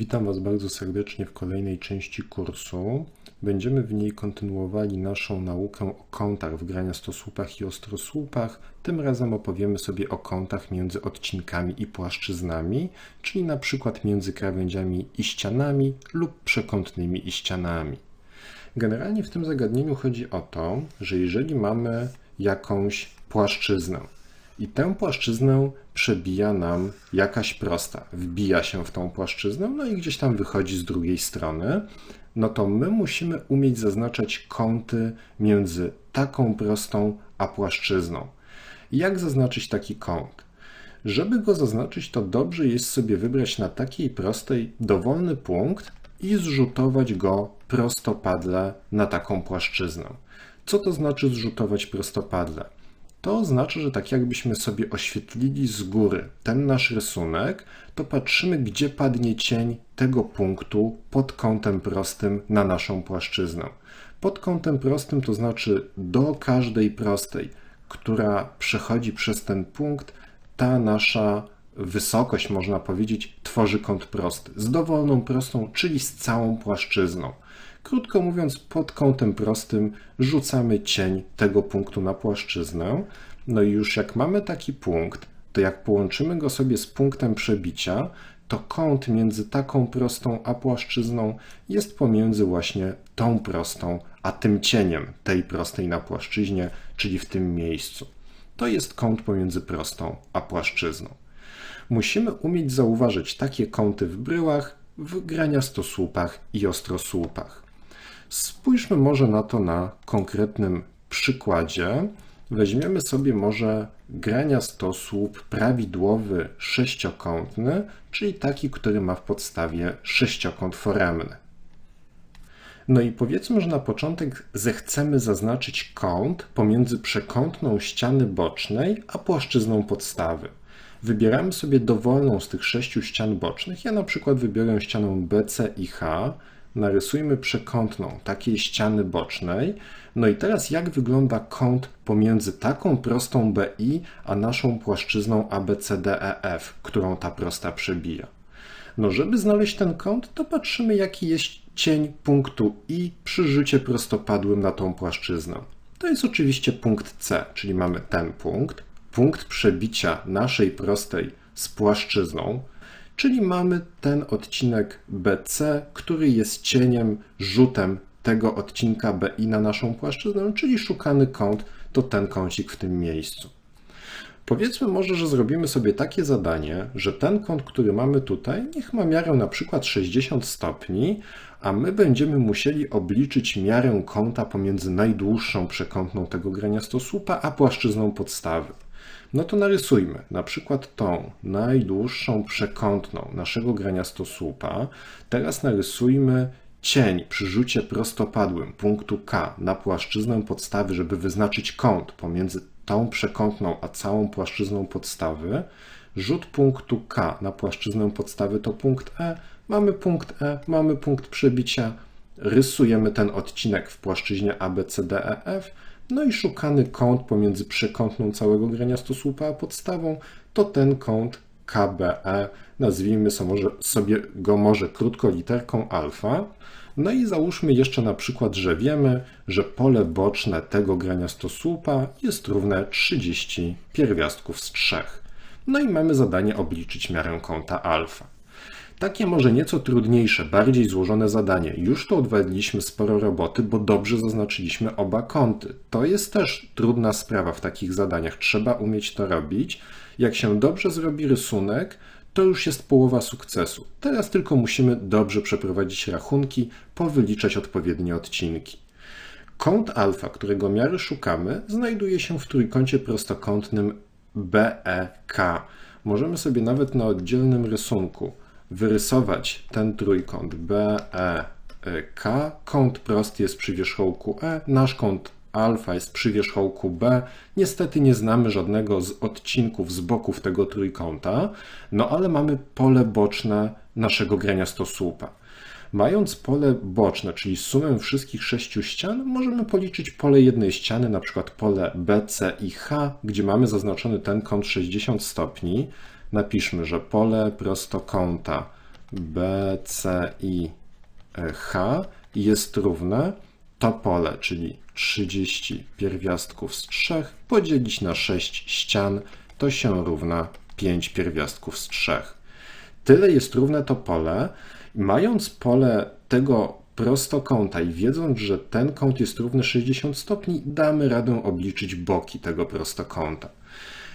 Witam Was bardzo serdecznie w kolejnej części kursu. Będziemy w niej kontynuowali naszą naukę o kątach w graniastosłupach i ostrosłupach. Tym razem opowiemy sobie o kątach między odcinkami i płaszczyznami, czyli na przykład między krawędziami i ścianami lub przekątnymi i ścianami. Generalnie w tym zagadnieniu chodzi o to, że jeżeli mamy jakąś płaszczyznę, i tę płaszczyznę przebija nam jakaś prosta, wbija się w tą płaszczyznę, no i gdzieś tam wychodzi z drugiej strony, no to my musimy umieć zaznaczać kąty między taką prostą a płaszczyzną. Jak zaznaczyć taki kąt? Żeby go zaznaczyć, to dobrze jest sobie wybrać na takiej prostej dowolny punkt i zrzutować go prostopadle na taką płaszczyznę. Co to znaczy zrzutować prostopadle? To oznacza, że tak jakbyśmy sobie oświetlili z góry ten nasz rysunek, to patrzymy, gdzie padnie cień tego punktu pod kątem prostym na naszą płaszczyznę. Pod kątem prostym to znaczy do każdej prostej, która przechodzi przez ten punkt, ta nasza wysokość, można powiedzieć, tworzy kąt prosty. Z dowolną prostą, czyli z całą płaszczyzną. Krótko mówiąc, pod kątem prostym rzucamy cień tego punktu na płaszczyznę. No i już jak mamy taki punkt, to jak połączymy go sobie z punktem przebicia, to kąt między taką prostą a płaszczyzną jest pomiędzy właśnie tą prostą a tym cieniem tej prostej na płaszczyźnie, czyli w tym miejscu. To jest kąt pomiędzy prostą a płaszczyzną. Musimy umieć zauważyć takie kąty w bryłach, w graniastosłupach i ostrosłupach. Spójrzmy może na to na konkretnym przykładzie. Weźmiemy sobie może graniastosłup prawidłowy sześciokątny, czyli taki, który ma w podstawie sześciokąt foremny. No i powiedzmy, że na początek zechcemy zaznaczyć kąt pomiędzy przekątną ściany bocznej a płaszczyzną podstawy. Wybieramy sobie dowolną z tych sześciu ścian bocznych. Ja na przykład wybiorę ścianę BC i H. Narysujmy przekątną takiej ściany bocznej. No i teraz jak wygląda kąt pomiędzy taką prostą BI, a naszą płaszczyzną ABCDEF, którą ta prosta przebija? No żeby znaleźć ten kąt, to patrzymy jaki jest cień punktu I przy rzucie prostopadłym na tą płaszczyznę. To jest oczywiście punkt C, czyli mamy ten punkt punkt przebicia naszej prostej z płaszczyzną, czyli mamy ten odcinek BC, który jest cieniem, rzutem tego odcinka BI na naszą płaszczyznę, czyli szukany kąt to ten kącik w tym miejscu. Powiedzmy może, że zrobimy sobie takie zadanie, że ten kąt, który mamy tutaj, niech ma miarę na przykład 60 stopni, a my będziemy musieli obliczyć miarę kąta pomiędzy najdłuższą przekątną tego graniastosłupa, a płaszczyzną podstawy. No to narysujmy na przykład tą najdłuższą przekątną naszego graniastosłupa. Teraz narysujmy cień przy rzucie prostopadłym punktu K na płaszczyznę podstawy, żeby wyznaczyć kąt pomiędzy tą przekątną a całą płaszczyzną podstawy. Rzut punktu K na płaszczyznę podstawy to punkt E. Mamy punkt E, mamy punkt przebicia. Rysujemy ten odcinek w płaszczyźnie ABCDEF no i szukany kąt pomiędzy przekątną całego graniastosłupa a podstawą to ten kąt KBE. Nazwijmy sobie go może krótko literką alfa. No i załóżmy jeszcze na przykład, że wiemy, że pole boczne tego graniastosłupa jest równe 30 pierwiastków z 3. No i mamy zadanie obliczyć miarę kąta alfa. Takie może nieco trudniejsze, bardziej złożone zadanie. Już tu odwaliliśmy sporo roboty, bo dobrze zaznaczyliśmy oba kąty. To jest też trudna sprawa w takich zadaniach. Trzeba umieć to robić. Jak się dobrze zrobi rysunek, to już jest połowa sukcesu. Teraz tylko musimy dobrze przeprowadzić rachunki, powyliczać odpowiednie odcinki. Kąt alfa, którego miary szukamy, znajduje się w trójkącie prostokątnym BEK. Możemy sobie nawet na oddzielnym rysunku wyrysować ten trójkąt BEK. Kąt prosty jest przy wierzchołku E, nasz kąt alfa jest przy wierzchołku B. Niestety nie znamy żadnego z odcinków z boków tego trójkąta, no ale mamy pole boczne naszego graniastosłupa. Mając pole boczne, czyli sumę wszystkich sześciu ścian, możemy policzyć pole jednej ściany, na przykład pole BC i H, gdzie mamy zaznaczony ten kąt 60 stopni napiszmy, że pole prostokąta BCI H jest równe to pole, czyli 30 pierwiastków z 3 podzielić na 6 ścian, to się równa 5 pierwiastków z 3. Tyle jest równe to pole. Mając pole tego prostokąta i wiedząc, że ten kąt jest równy 60 stopni, damy radę obliczyć boki tego prostokąta.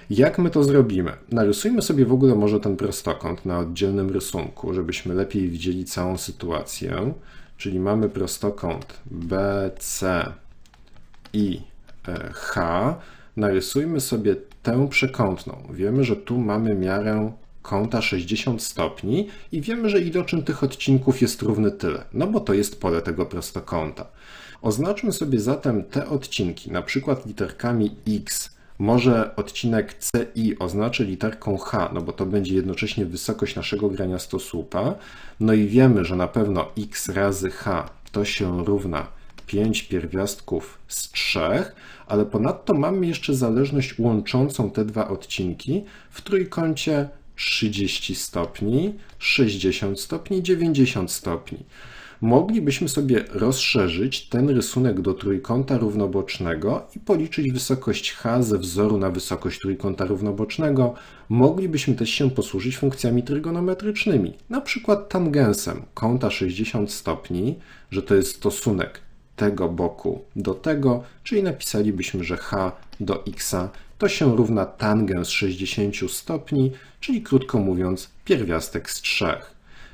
Jak my to zrobimy? Narysujmy sobie w ogóle może ten prostokąt na oddzielnym rysunku, żebyśmy lepiej widzieli całą sytuację. Czyli mamy prostokąt BC i e, H. Narysujmy sobie tę przekątną. Wiemy, że tu mamy miarę kąta 60 stopni i wiemy, że iloczyn tych odcinków jest równy tyle, no bo to jest pole tego prostokąta. Oznaczmy sobie zatem te odcinki, na przykład literkami x. Może odcinek CI oznaczy literką H, no bo to będzie jednocześnie wysokość naszego grania stosłupa. No i wiemy, że na pewno x razy H to się równa 5 pierwiastków z 3, ale ponadto mamy jeszcze zależność łączącą te dwa odcinki w trójkącie 30 stopni, 60 stopni, 90 stopni. Moglibyśmy sobie rozszerzyć ten rysunek do trójkąta równobocznego i policzyć wysokość h ze wzoru na wysokość trójkąta równobocznego. Moglibyśmy też się posłużyć funkcjami trygonometrycznymi, na przykład tangensem kąta 60 stopni, że to jest stosunek tego boku do tego, czyli napisalibyśmy, że h do x to się równa tangens 60 stopni, czyli krótko mówiąc pierwiastek z 3.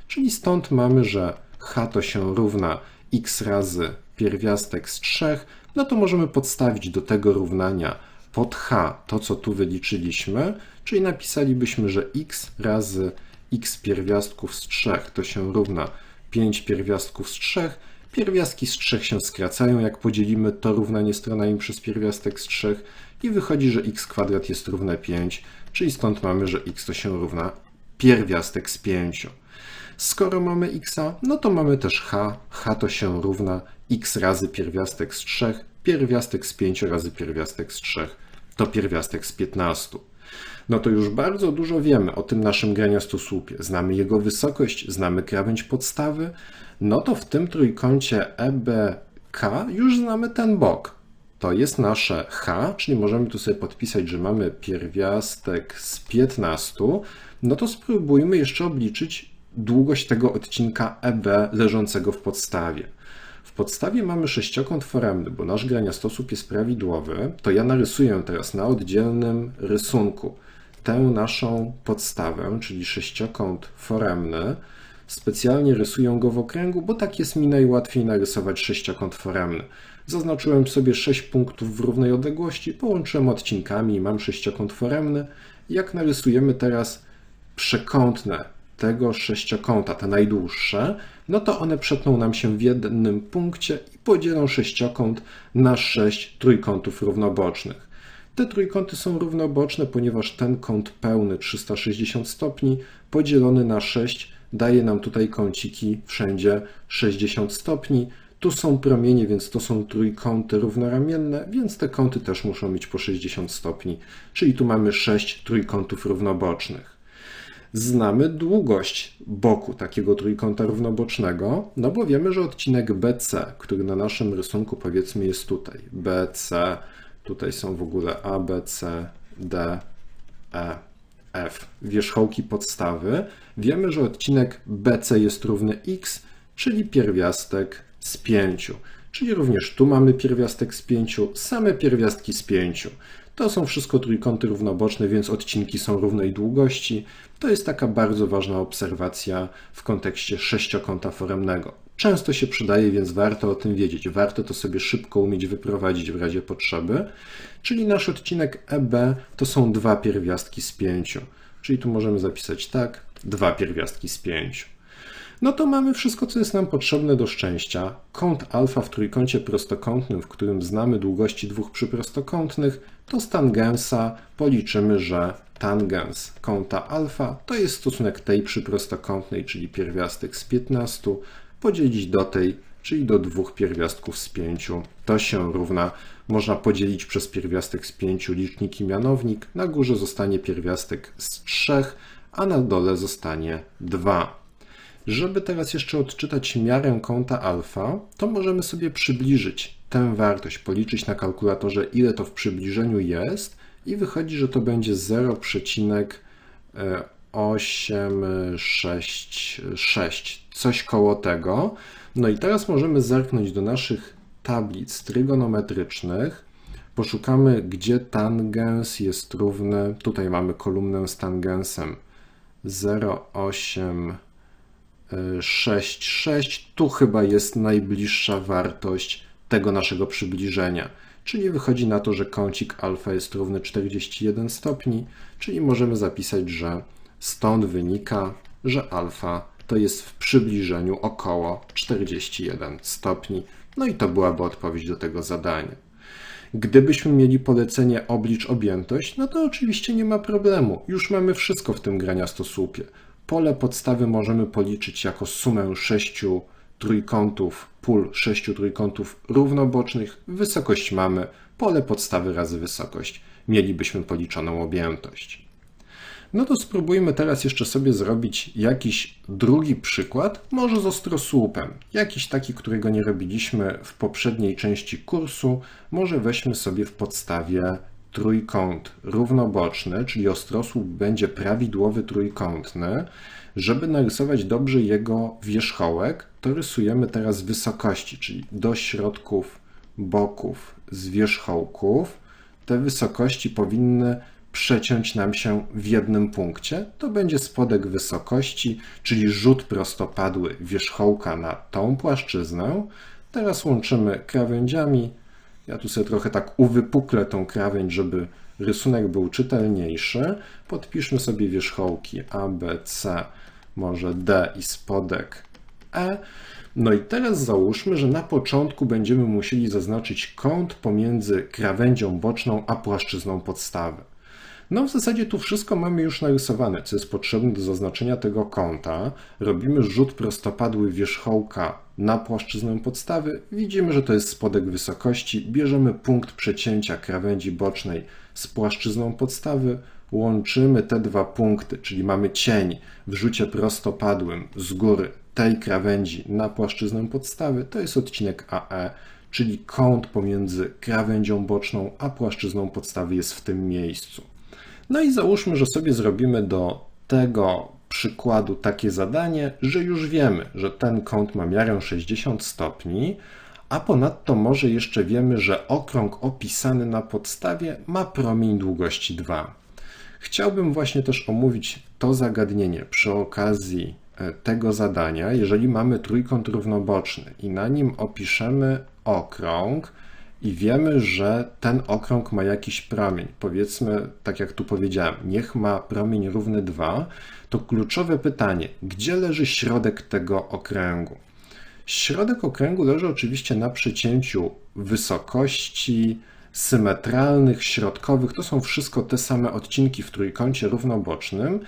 Czyli stąd mamy, że h to się równa x razy pierwiastek z 3, no to możemy podstawić do tego równania pod h to, co tu wyliczyliśmy, czyli napisalibyśmy, że x razy x pierwiastków z 3 to się równa 5 pierwiastków z 3, Pierwiastki z 3 się skracają, jak podzielimy to równanie stronami przez pierwiastek z 3 i wychodzi, że x kwadrat jest równe 5, czyli stąd mamy, że x to się równa pierwiastek z 5. Skoro mamy x, no to mamy też h. h to się równa x razy pierwiastek z 3, pierwiastek z 5 razy pierwiastek z 3 to pierwiastek z 15 no to już bardzo dużo wiemy o tym naszym graniastosłupie. Znamy jego wysokość, znamy krawędź podstawy, no to w tym trójkącie EBK już znamy ten bok. To jest nasze H, czyli możemy tu sobie podpisać, że mamy pierwiastek z 15. No to spróbujmy jeszcze obliczyć długość tego odcinka EB leżącego w podstawie. W podstawie mamy sześciokąt foremny, bo nasz graniastosłup jest prawidłowy. To ja narysuję teraz na oddzielnym rysunku tę naszą podstawę, czyli sześciokąt foremny. Specjalnie rysuję go w okręgu, bo tak jest mi najłatwiej narysować sześciokąt foremny. Zaznaczyłem sobie 6 punktów w równej odległości, połączyłem odcinkami i mam sześciokąt foremny. Jak narysujemy teraz przekątne tego sześciokąta, te najdłuższe, no to one przetną nam się w jednym punkcie i podzielą sześciokąt na sześć trójkątów równobocznych. Te trójkąty są równoboczne, ponieważ ten kąt pełny 360 stopni podzielony na 6 daje nam tutaj kąciki wszędzie 60 stopni. Tu są promienie, więc to są trójkąty równoramienne, więc te kąty też muszą mieć po 60 stopni, czyli tu mamy 6 trójkątów równobocznych. Znamy długość boku takiego trójkąta równobocznego, no bo wiemy, że odcinek BC, który na naszym rysunku powiedzmy jest tutaj, BC, tutaj są w ogóle A, B, C, D, E, F, wierzchołki podstawy, wiemy, że odcinek BC jest równy x, czyli pierwiastek z 5. Czyli również tu mamy pierwiastek z 5, same pierwiastki z 5. To są wszystko trójkąty równoboczne, więc odcinki są równej długości. To jest taka bardzo ważna obserwacja w kontekście sześciokąta foremnego. Często się przydaje, więc warto o tym wiedzieć. Warto to sobie szybko umieć wyprowadzić w razie potrzeby. Czyli nasz odcinek EB to są dwa pierwiastki z pięciu. Czyli tu możemy zapisać tak, dwa pierwiastki z pięciu. No to mamy wszystko, co jest nam potrzebne do szczęścia. Kąt alfa w trójkącie prostokątnym, w którym znamy długości dwóch przyprostokątnych, to z tangensa policzymy, że tangens kąta alfa to jest stosunek tej przyprostokątnej, czyli pierwiastek z 15, podzielić do tej, czyli do dwóch pierwiastków z 5. To się równa, można podzielić przez pierwiastek z 5 licznik i mianownik. Na górze zostanie pierwiastek z 3, a na dole zostanie 2. Żeby teraz jeszcze odczytać miarę kąta alfa, to możemy sobie przybliżyć tę wartość, policzyć na kalkulatorze, ile to w przybliżeniu jest i wychodzi, że to będzie 0,866, coś koło tego. No i teraz możemy zerknąć do naszych tablic trygonometrycznych. Poszukamy, gdzie tangens jest równy. Tutaj mamy kolumnę z tangensem 0,866. Tu chyba jest najbliższa wartość tego naszego przybliżenia. Czyli wychodzi na to, że kącik alfa jest równy 41 stopni, czyli możemy zapisać, że stąd wynika, że alfa to jest w przybliżeniu około 41 stopni. No i to byłaby odpowiedź do tego zadania. Gdybyśmy mieli polecenie oblicz objętość, no to oczywiście nie ma problemu. Już mamy wszystko w tym graniastosłupie. Pole podstawy możemy policzyć jako sumę sześciu trójkątów, pól sześciu trójkątów równobocznych. Wysokość mamy, pole podstawy razy wysokość. Mielibyśmy policzoną objętość. No to spróbujmy teraz jeszcze sobie zrobić jakiś drugi przykład, może z ostrosłupem. Jakiś taki, którego nie robiliśmy w poprzedniej części kursu. Może weźmy sobie w podstawie trójkąt równoboczny, czyli ostrosłup będzie prawidłowy trójkątny. Żeby narysować dobrze jego wierzchołek, to rysujemy teraz wysokości, czyli do środków boków z wierzchołków. Te wysokości powinny przeciąć nam się w jednym punkcie. To będzie spodek wysokości, czyli rzut prostopadły wierzchołka na tą płaszczyznę. Teraz łączymy krawędziami. Ja tu sobie trochę tak uwypuklę tą krawędź, żeby rysunek był czytelniejszy. Podpiszmy sobie wierzchołki A, B, C, może D i spodek E. No i teraz załóżmy, że na początku będziemy musieli zaznaczyć kąt pomiędzy krawędzią boczną a płaszczyzną podstawy. No w zasadzie tu wszystko mamy już narysowane, co jest potrzebne do zaznaczenia tego kąta. Robimy rzut prostopadły wierzchołka na płaszczyznę podstawy. Widzimy, że to jest spodek wysokości. Bierzemy punkt przecięcia krawędzi bocznej z płaszczyzną podstawy. Łączymy te dwa punkty, czyli mamy cień w rzucie prostopadłym z góry tej krawędzi na płaszczyznę podstawy. To jest odcinek AE, czyli kąt pomiędzy krawędzią boczną a płaszczyzną podstawy jest w tym miejscu. No i załóżmy, że sobie zrobimy do tego przykładu takie zadanie, że już wiemy, że ten kąt ma miarę 60 stopni, a ponadto może jeszcze wiemy, że okrąg opisany na podstawie ma promień długości 2. Chciałbym właśnie też omówić to zagadnienie przy okazji e, tego zadania, jeżeli mamy trójkąt równoboczny i na nim opiszemy okrąg, i wiemy, że ten okrąg ma jakiś promień. Powiedzmy, tak jak tu powiedziałem, niech ma promień równy 2, to kluczowe pytanie, gdzie leży środek tego okręgu? Środek okręgu leży oczywiście na przecięciu wysokości symetralnych, środkowych. To są wszystko te same odcinki w trójkącie równobocznym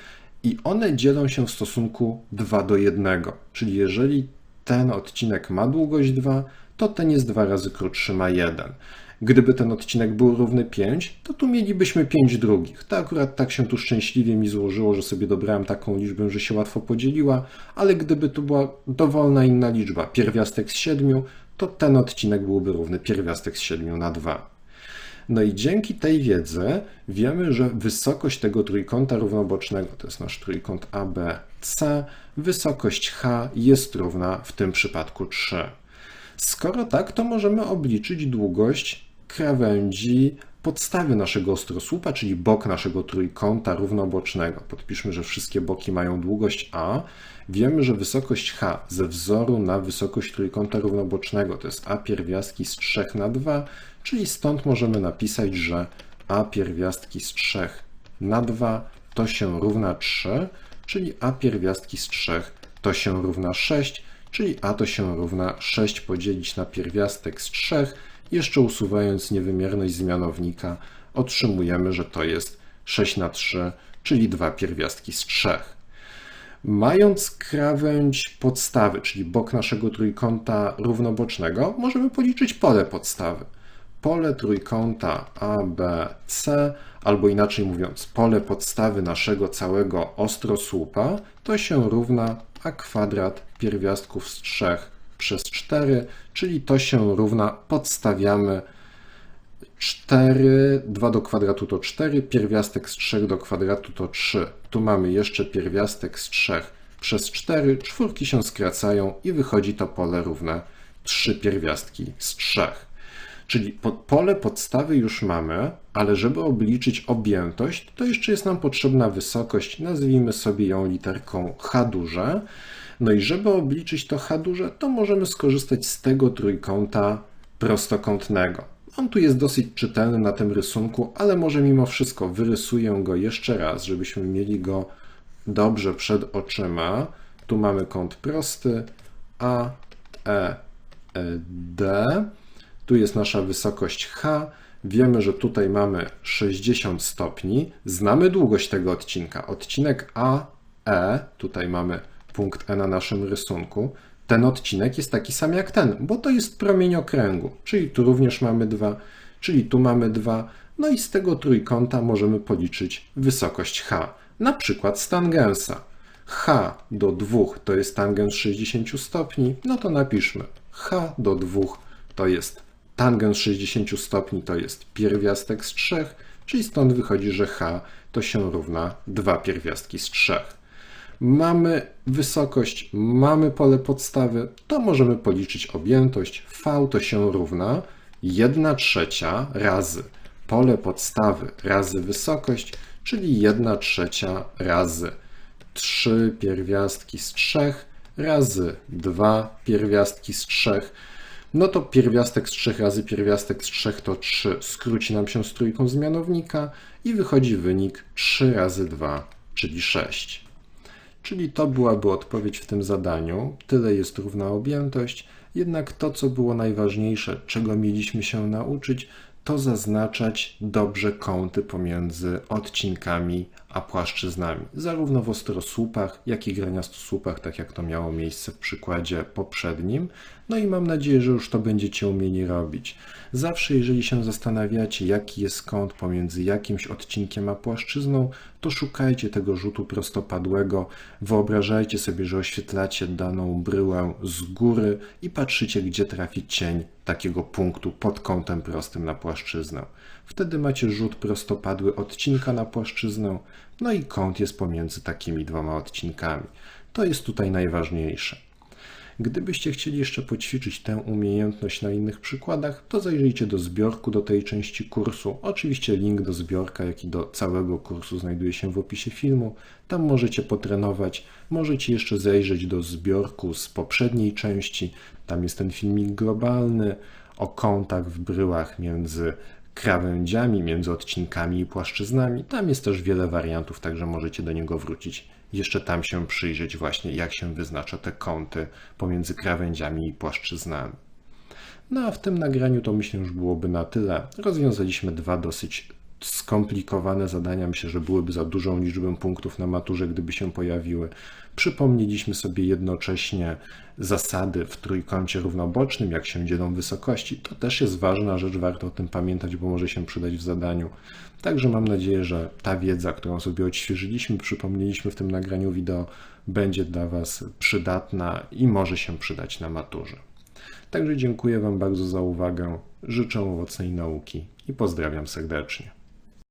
i one dzielą się w stosunku 2 do 1. Czyli jeżeli ten odcinek ma długość 2, to ten jest dwa razy krótszy, ma 1. Gdyby ten odcinek był równy 5, to tu mielibyśmy 5 drugich. To akurat tak się tu szczęśliwie mi złożyło, że sobie dobrałem taką liczbę, że się łatwo podzieliła, ale gdyby tu była dowolna inna liczba, pierwiastek z 7, to ten odcinek byłby równy pierwiastek z 7 na 2. No i dzięki tej wiedzy wiemy, że wysokość tego trójkąta równobocznego, to jest nasz trójkąt ABC, wysokość H jest równa w tym przypadku 3. Skoro tak, to możemy obliczyć długość krawędzi podstawy naszego ostrosłupa, czyli bok naszego trójkąta równobocznego. Podpiszmy, że wszystkie boki mają długość A. Wiemy, że wysokość H ze wzoru na wysokość trójkąta równobocznego to jest A pierwiastki z 3 na 2, czyli stąd możemy napisać, że A pierwiastki z 3 na 2 to się równa 3, czyli A pierwiastki z 3 to się równa 6, czyli a to się równa 6 podzielić na pierwiastek z 3, jeszcze usuwając niewymierność zmianownika, otrzymujemy, że to jest 6 na 3, czyli dwa pierwiastki z 3. Mając krawędź podstawy, czyli bok naszego trójkąta równobocznego, możemy policzyć pole podstawy. Pole trójkąta ABC, albo inaczej mówiąc, pole podstawy naszego całego ostrosłupa, to się równa a kwadrat pierwiastków z 3 przez 4, czyli to się równa, podstawiamy 4, 2 do kwadratu to 4, pierwiastek z 3 do kwadratu to 3. Tu mamy jeszcze pierwiastek z 3 przez 4, czwórki się skracają i wychodzi to pole równe 3 pierwiastki z 3. Czyli po, pole podstawy już mamy, ale żeby obliczyć objętość, to jeszcze jest nam potrzebna wysokość, nazwijmy sobie ją literką H duże. No i żeby obliczyć to H duże, to możemy skorzystać z tego trójkąta prostokątnego. On tu jest dosyć czytelny na tym rysunku, ale może mimo wszystko wyrysuję go jeszcze raz, żebyśmy mieli go dobrze przed oczyma. Tu mamy kąt prosty A, E, D. Tu jest nasza wysokość H. Wiemy, że tutaj mamy 60 stopni. Znamy długość tego odcinka. Odcinek AE, tutaj mamy punkt E na naszym rysunku. Ten odcinek jest taki sam jak ten, bo to jest promień okręgu, czyli tu również mamy 2, czyli tu mamy 2. No i z tego trójkąta możemy policzyć wysokość H. Na przykład z tangensa. H do 2 to jest tangens 60 stopni, no to napiszmy H do 2 to jest tangens 60 stopni, to jest pierwiastek z 3, czyli stąd wychodzi, że H to się równa 2 pierwiastki z 3. Mamy wysokość, mamy pole podstawy, to możemy policzyć objętość. V to się równa 1 trzecia razy pole podstawy razy wysokość, czyli 1 trzecia razy 3 pierwiastki z 3 razy 2 pierwiastki z 3 no to pierwiastek z 3 razy pierwiastek z 3 to 3. Skróci nam się z trójką z mianownika i wychodzi wynik 3 razy 2, czyli 6. Czyli to byłaby odpowiedź w tym zadaniu. Tyle jest równa objętość. Jednak to, co było najważniejsze, czego mieliśmy się nauczyć, to zaznaczać dobrze kąty pomiędzy odcinkami a płaszczyznami, zarówno w ostrosłupach, jak i graniastosłupach, tak jak to miało miejsce w przykładzie poprzednim. No i mam nadzieję, że już to będziecie umieli robić. Zawsze, jeżeli się zastanawiacie, jaki jest kąt pomiędzy jakimś odcinkiem a płaszczyzną, to szukajcie tego rzutu prostopadłego, wyobrażajcie sobie, że oświetlacie daną bryłę z góry i patrzycie, gdzie trafi cień takiego punktu pod kątem prostym na płaszczyznę. Wtedy macie rzut prostopadły odcinka na płaszczyznę, no i kąt jest pomiędzy takimi dwoma odcinkami. To jest tutaj najważniejsze. Gdybyście chcieli jeszcze poćwiczyć tę umiejętność na innych przykładach, to zajrzyjcie do zbiorku do tej części kursu. Oczywiście link do zbiorka, jak i do całego kursu znajduje się w opisie filmu. Tam możecie potrenować. Możecie jeszcze zajrzeć do zbiorku z poprzedniej części. Tam jest ten filmik globalny o kątach w bryłach między krawędziami, między odcinkami i płaszczyznami. Tam jest też wiele wariantów, także możecie do niego wrócić. Jeszcze tam się przyjrzeć właśnie, jak się wyznacza te kąty pomiędzy krawędziami i płaszczyznami. No a w tym nagraniu to myślę już byłoby na tyle. Rozwiązaliśmy dwa dosyć skomplikowane zadania. Myślę, że byłyby za dużą liczbę punktów na maturze, gdyby się pojawiły. Przypomnieliśmy sobie jednocześnie zasady w trójkącie równobocznym, jak się dzielą wysokości. To też jest ważna rzecz, warto o tym pamiętać, bo może się przydać w zadaniu. Także mam nadzieję, że ta wiedza, którą sobie odświeżyliśmy, przypomnieliśmy w tym nagraniu wideo, będzie dla Was przydatna i może się przydać na maturze. Także dziękuję Wam bardzo za uwagę, życzę owocnej nauki i pozdrawiam serdecznie.